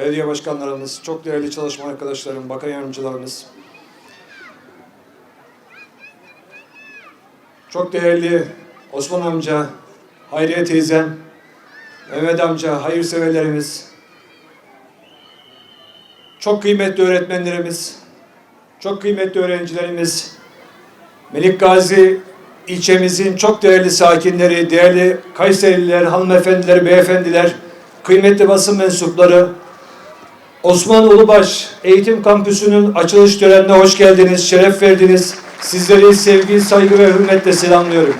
belediye başkanlarımız, çok değerli çalışma arkadaşlarım, bakan yardımcılarımız, çok değerli Osman amca, Hayriye teyzem, Mehmet amca, hayırseverlerimiz, çok kıymetli öğretmenlerimiz, çok kıymetli öğrencilerimiz, Melik Gazi ilçemizin çok değerli sakinleri, değerli Kayserililer, hanımefendiler, beyefendiler, kıymetli basın mensupları, Osman Ulubaş Eğitim Kampüsü'nün açılış törenine hoş geldiniz, şeref verdiniz. Sizleri sevgi, saygı ve hürmetle selamlıyorum.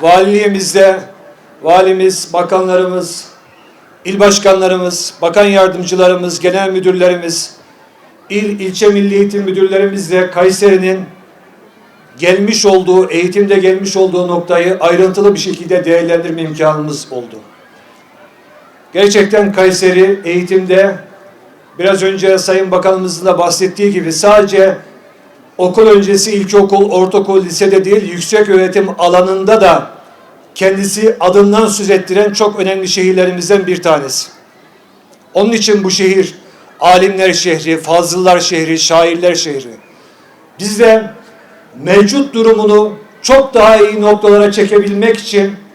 Valiliğimizde, valimiz, bakanlarımız, il başkanlarımız, bakan yardımcılarımız, genel müdürlerimiz, il, ilçe milli eğitim müdürlerimizle Kayseri'nin gelmiş olduğu, eğitimde gelmiş olduğu noktayı ayrıntılı bir şekilde değerlendirme imkanımız oldu. Gerçekten Kayseri eğitimde biraz önce Sayın Bakanımızın da bahsettiği gibi sadece okul öncesi ilkokul, ortaokul, lisede değil yüksek öğretim alanında da kendisi adından söz ettiren çok önemli şehirlerimizden bir tanesi. Onun için bu şehir alimler şehri, fazıllar şehri, şairler şehri. Biz de mevcut durumunu çok daha iyi noktalara çekebilmek için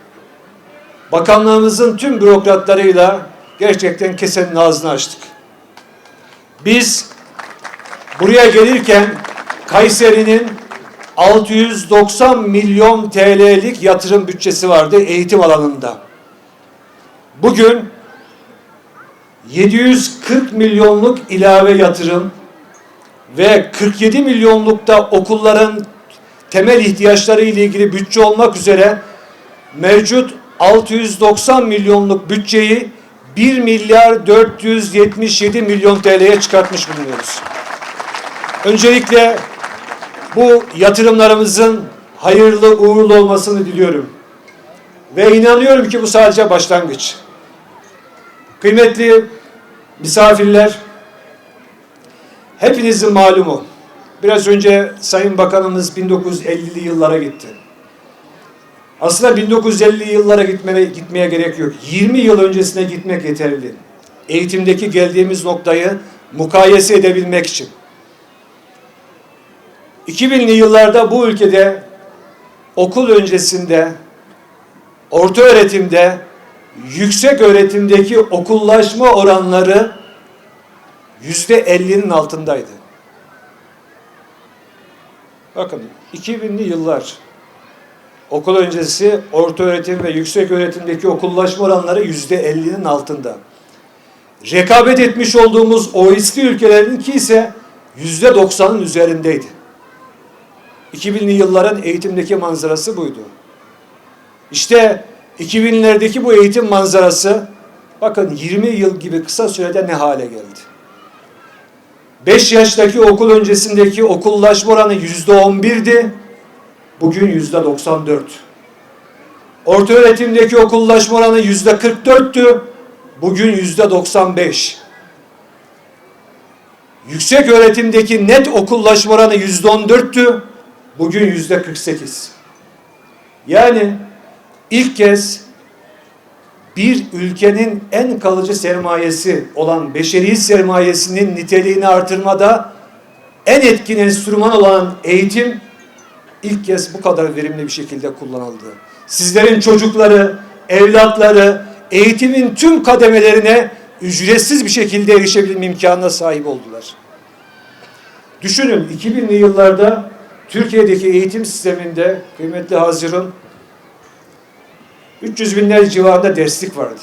bakanlığımızın tüm bürokratlarıyla gerçekten kesenin ağzını açtık. Biz buraya gelirken Kayseri'nin 690 milyon TL'lik yatırım bütçesi vardı eğitim alanında. Bugün 740 milyonluk ilave yatırım ve 47 milyonlukta okulların temel ihtiyaçları ile ilgili bütçe olmak üzere mevcut 690 milyonluk bütçeyi 1 milyar 477 milyon TL'ye çıkartmış bulunuyoruz. Öncelikle bu yatırımlarımızın hayırlı uğurlu olmasını diliyorum. Ve inanıyorum ki bu sadece başlangıç. Kıymetli misafirler, hepinizin malumu. Biraz önce Sayın Bakanımız 1950'li yıllara gitti. Aslında 1950'li yıllara gitmeye, gitmeye gerek yok. 20 yıl öncesine gitmek yeterli. Eğitimdeki geldiğimiz noktayı mukayese edebilmek için. 2000'li yıllarda bu ülkede okul öncesinde, orta öğretimde, yüksek öğretimdeki okullaşma oranları yüzde elli'nin altındaydı. Bakın 2000'li yıllar okul öncesi, orta öğretim ve yüksek öğretimdeki okullaşma oranları yüzde elli'nin altında. Rekabet etmiş olduğumuz OECD ülkelerinki ise yüzde 90'ın üzerindeydi. 2000'li yılların eğitimdeki manzarası buydu. İşte 2000'lerdeki bu eğitim manzarası bakın 20 yıl gibi kısa sürede ne hale geldi. 5 yaştaki okul öncesindeki okullaşma oranı yüzde 11'di. Bugün yüzde 94. Orta öğretimdeki okullaşma oranı yüzde 44'tü. Bugün yüzde 95. Yüksek öğretimdeki net okullaşma oranı yüzde 14'tü. Bugün yüzde 48. Yani ilk kez bir ülkenin en kalıcı sermayesi olan beşeri sermayesinin niteliğini artırmada en etkin enstrüman olan eğitim ilk kez bu kadar verimli bir şekilde kullanıldı. Sizlerin çocukları, evlatları eğitimin tüm kademelerine ücretsiz bir şekilde erişebilme imkanına sahip oldular. Düşünün 2000'li yıllarda Türkiye'deki eğitim sisteminde kıymetli Hazirun 300 binler civarında derslik vardı.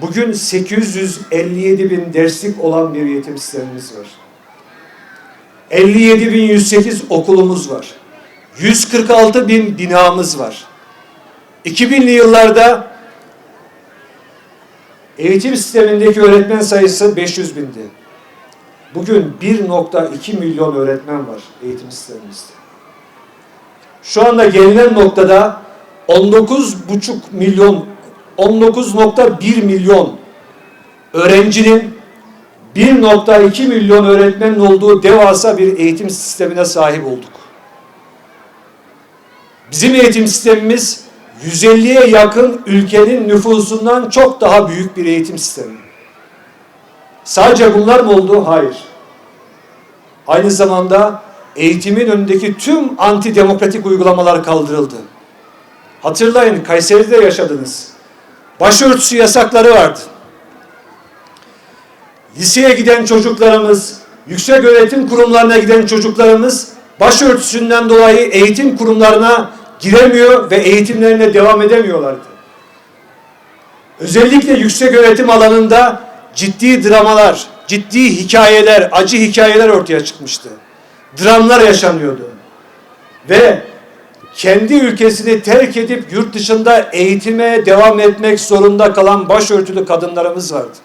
Bugün 857 bin derslik olan bir eğitim sistemimiz var. 57 bin 108 okulumuz var. 146 bin binamız var. 2000'li yıllarda eğitim sistemindeki öğretmen sayısı 500 bindi. Bugün 1.2 milyon öğretmen var eğitim sistemimizde. Şu anda gelinen noktada 19,5 milyon 19.1 milyon öğrencinin 1.2 milyon öğretmenin olduğu devasa bir eğitim sistemine sahip olduk. Bizim eğitim sistemimiz 150'ye yakın ülkenin nüfusundan çok daha büyük bir eğitim sistemi. Sadece bunlar mı oldu? Hayır. Aynı zamanda eğitimin önündeki tüm antidemokratik uygulamalar kaldırıldı. Hatırlayın Kayseri'de yaşadınız. Başörtüsü yasakları vardı. Liseye giden çocuklarımız, yüksek öğretim kurumlarına giden çocuklarımız başörtüsünden dolayı eğitim kurumlarına giremiyor ve eğitimlerine devam edemiyorlardı. Özellikle yüksek öğretim alanında ciddi dramalar, ciddi hikayeler, acı hikayeler ortaya çıkmıştı. Dramlar yaşanıyordu. Ve kendi ülkesini terk edip yurt dışında eğitime devam etmek zorunda kalan başörtülü kadınlarımız vardı.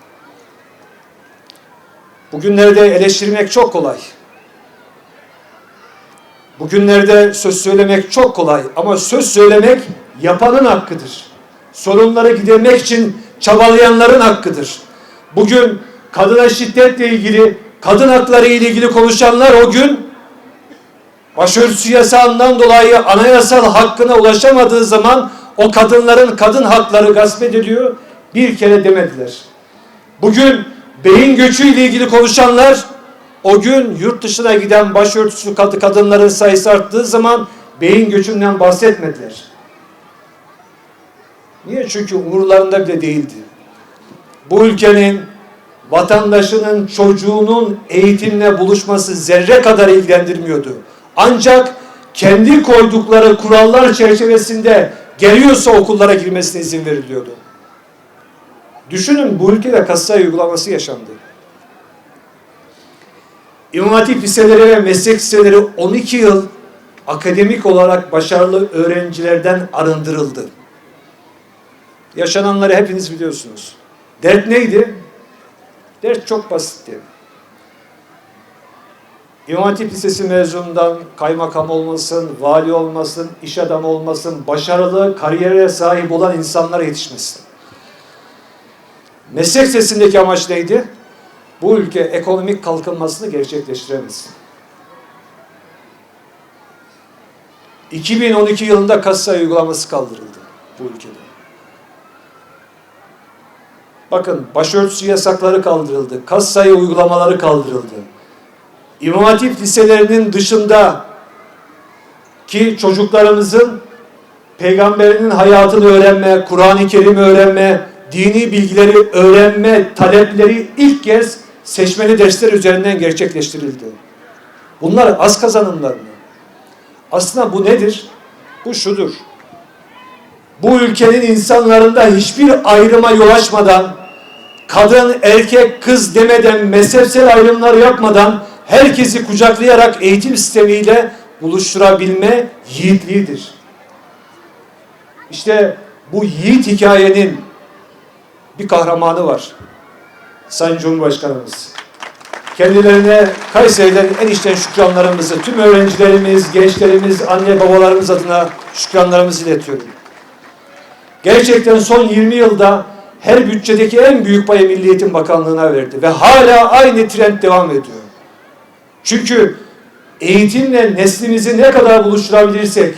Bugünlerde eleştirmek çok kolay. Bugünlerde söz söylemek çok kolay ama söz söylemek yapanın hakkıdır. Sorunları gidermek için çabalayanların hakkıdır. Bugün kadına şiddetle ilgili, kadın hakları ile ilgili konuşanlar o gün başörtüsü yasağından dolayı anayasal hakkına ulaşamadığı zaman o kadınların kadın hakları gasp ediliyor. Bir kere demediler. Bugün beyin göçü ile ilgili konuşanlar o gün yurt dışına giden başörtüsü kadı kadınların sayısı arttığı zaman beyin göçünden bahsetmediler. Niye? Çünkü umurlarında bile değildi. Bu ülkenin vatandaşının çocuğunun eğitimle buluşması zerre kadar ilgilendirmiyordu. Ancak kendi koydukları kurallar çerçevesinde geliyorsa okullara girmesine izin veriliyordu. Düşünün bu ülkede kasa uygulaması yaşandı. İmam Hatip liseleri ve meslek liseleri 12 yıl akademik olarak başarılı öğrencilerden arındırıldı. Yaşananları hepiniz biliyorsunuz. Dert neydi? Dert çok basitti. İmam Hatip Lisesi mezunundan kaymakam olmasın, vali olmasın, iş adamı olmasın, başarılı, kariyere sahip olan insanlara yetişmesin. Meslek sesindeki amaç neydi? Bu ülke ekonomik kalkınmasını gerçekleştiremez. 2012 yılında kasa uygulaması kaldırıldı bu ülkede. Bakın başörtüsü yasakları kaldırıldı. Kas sayı uygulamaları kaldırıldı. İmam Hatip liselerinin dışında ki çocuklarımızın peygamberinin hayatını öğrenme, Kur'an-ı Kerim öğrenme, dini bilgileri öğrenme talepleri ilk kez seçmeli dersler üzerinden gerçekleştirildi. Bunlar az kazanımlar mı? Aslında bu nedir? Bu şudur. Bu ülkenin insanlarında hiçbir ayrıma yol açmadan, kadın, erkek, kız demeden, mezhepsel ayrımlar yapmadan herkesi kucaklayarak eğitim sistemiyle buluşturabilme yiğitliğidir. İşte bu yiğit hikayenin bir kahramanı var. Sayın Cumhurbaşkanımız. Kendilerine Kayseri'den en içten şükranlarımızı, tüm öğrencilerimiz, gençlerimiz, anne babalarımız adına şükranlarımızı iletiyorum. Gerçekten son 20 yılda her bütçedeki en büyük payı Milli Eğitim Bakanlığı'na verdi ve hala aynı trend devam ediyor. Çünkü eğitimle neslimizi ne kadar buluşturabilirsek,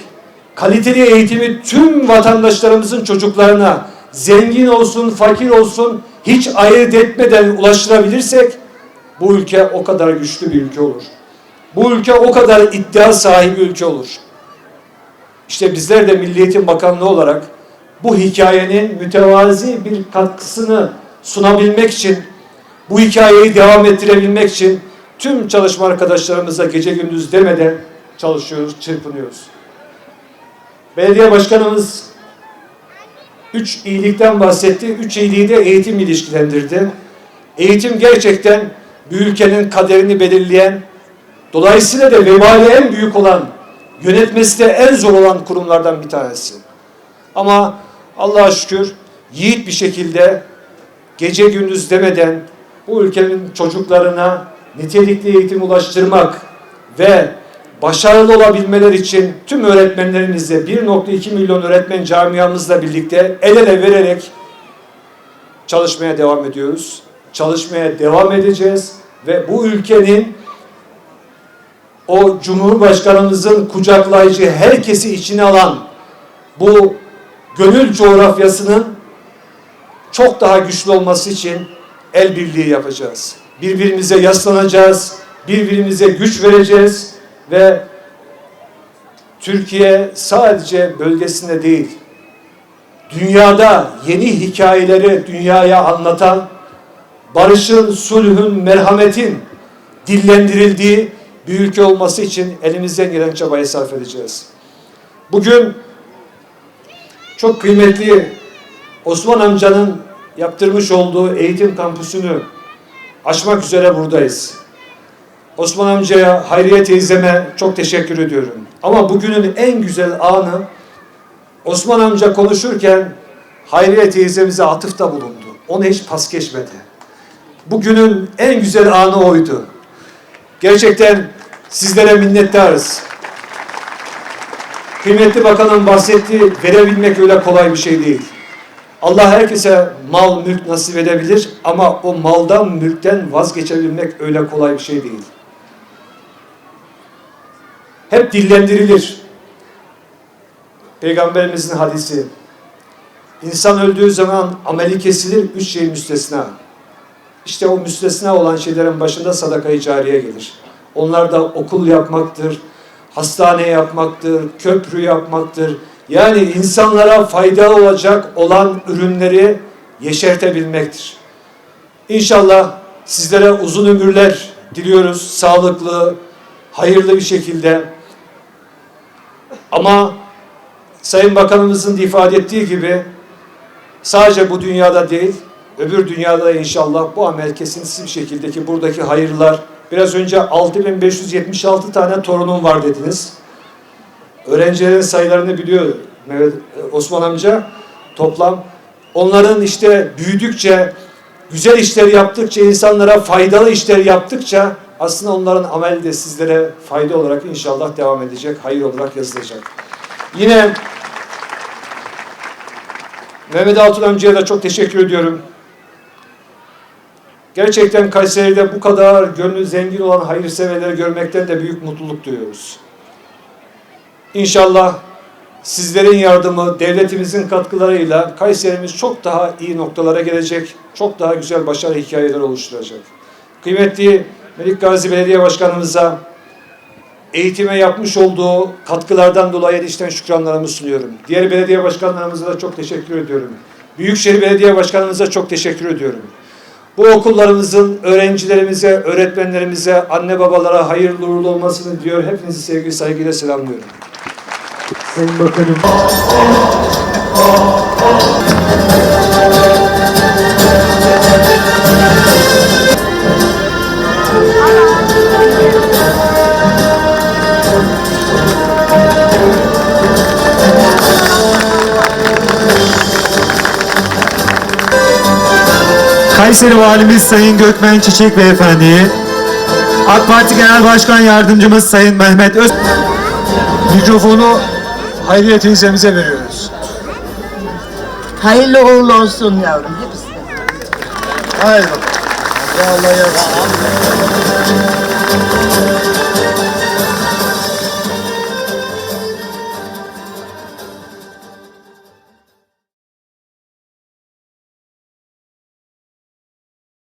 kaliteli eğitimi tüm vatandaşlarımızın çocuklarına zengin olsun, fakir olsun hiç ayırt etmeden ulaştırabilirsek bu ülke o kadar güçlü bir ülke olur. Bu ülke o kadar iddia sahibi ülke olur. İşte bizler de Milli Eğitim Bakanlığı olarak bu hikayenin mütevazi bir katkısını sunabilmek için, bu hikayeyi devam ettirebilmek için tüm çalışma arkadaşlarımıza gece gündüz demeden çalışıyoruz, çırpınıyoruz. Belediye başkanımız üç iyilikten bahsetti. Üç iyiliği de eğitim ilişkilendirdi. Eğitim gerçekten bir ülkenin kaderini belirleyen, dolayısıyla da vebali en büyük olan, yönetmesi de en zor olan kurumlardan bir tanesi. Ama Allah'a şükür yiğit bir şekilde gece gündüz demeden bu ülkenin çocuklarına nitelikli eğitim ulaştırmak ve başarılı olabilmeler için tüm öğretmenlerimizle 1.2 milyon öğretmen camiamızla birlikte el ele vererek çalışmaya devam ediyoruz. Çalışmaya devam edeceğiz ve bu ülkenin o Cumhurbaşkanımızın kucaklayıcı herkesi içine alan bu gönül coğrafyasının çok daha güçlü olması için el birliği yapacağız. Birbirimize yaslanacağız, birbirimize güç vereceğiz ve Türkiye sadece bölgesinde değil, dünyada yeni hikayeleri dünyaya anlatan, barışın, sulhün, merhametin dillendirildiği bir ülke olması için elimizden gelen çabayı sarf edeceğiz. Bugün çok kıymetli Osman amcanın yaptırmış olduğu eğitim kampüsünü açmak üzere buradayız. Osman amcaya, Hayriye teyzeme çok teşekkür ediyorum. Ama bugünün en güzel anı Osman amca konuşurken Hayriye teyzemize atıfta bulundu. Onu hiç pas geçmedi. Bugünün en güzel anı oydu. Gerçekten sizlere minnettarız. Kıymetli bakanın bahsettiği verebilmek öyle kolay bir şey değil. Allah herkese mal, mülk nasip edebilir ama o maldan, mülkten vazgeçebilmek öyle kolay bir şey değil. Hep dillendirilir. Peygamberimizin hadisi. İnsan öldüğü zaman ameli kesilir, üç şey müstesna. İşte o müstesna olan şeylerin başında sadaka-i cariye gelir. Onlar da okul yapmaktır, hastane yapmaktır, köprü yapmaktır. Yani insanlara faydalı olacak olan ürünleri yeşertebilmektir. İnşallah sizlere uzun ömürler diliyoruz, sağlıklı, hayırlı bir şekilde. Ama Sayın Bakanımızın ifade ettiği gibi sadece bu dünyada değil, öbür dünyada da inşallah bu amel kesintisiz bir şekilde ki buradaki hayırlar, biraz önce 6576 tane torunum var dediniz. Öğrencilerin sayılarını biliyor Mehmet Osman amca. Toplam onların işte büyüdükçe, güzel işler yaptıkça, insanlara faydalı işler yaptıkça aslında onların ameli de sizlere fayda olarak inşallah devam edecek, hayır olarak yazılacak. Yine Mehmet Altun amcaya da çok teşekkür ediyorum. Gerçekten Kayseri'de bu kadar gönlü zengin olan hayırseverleri görmekten de büyük mutluluk duyuyoruz. İnşallah sizlerin yardımı, devletimizin katkılarıyla Kayserimiz çok daha iyi noktalara gelecek, çok daha güzel başarı hikayeler oluşturacak. Kıymetli Melik Gazi Belediye Başkanımıza eğitime yapmış olduğu katkılardan dolayı içten şükranlarımı sunuyorum. Diğer belediye başkanlarımıza da çok teşekkür ediyorum. Büyükşehir Belediye Başkanımıza çok teşekkür ediyorum. Bu okullarımızın öğrencilerimize, öğretmenlerimize, anne babalara hayırlı uğurlu olmasını diyor. Hepinizi sevgi saygıyla selamlıyorum. Sayın Bakanım. Kayseri Valimiz Sayın Gökmen Çiçek Beyefendi'yi, AK Parti Genel Başkan Yardımcımız Sayın Mehmet Öz... Mikrofonu Hayriye teyzemize veriyoruz. Hayırlı uğurlu olsun yavrum hepsi. Haydi bakalım. Allah yardım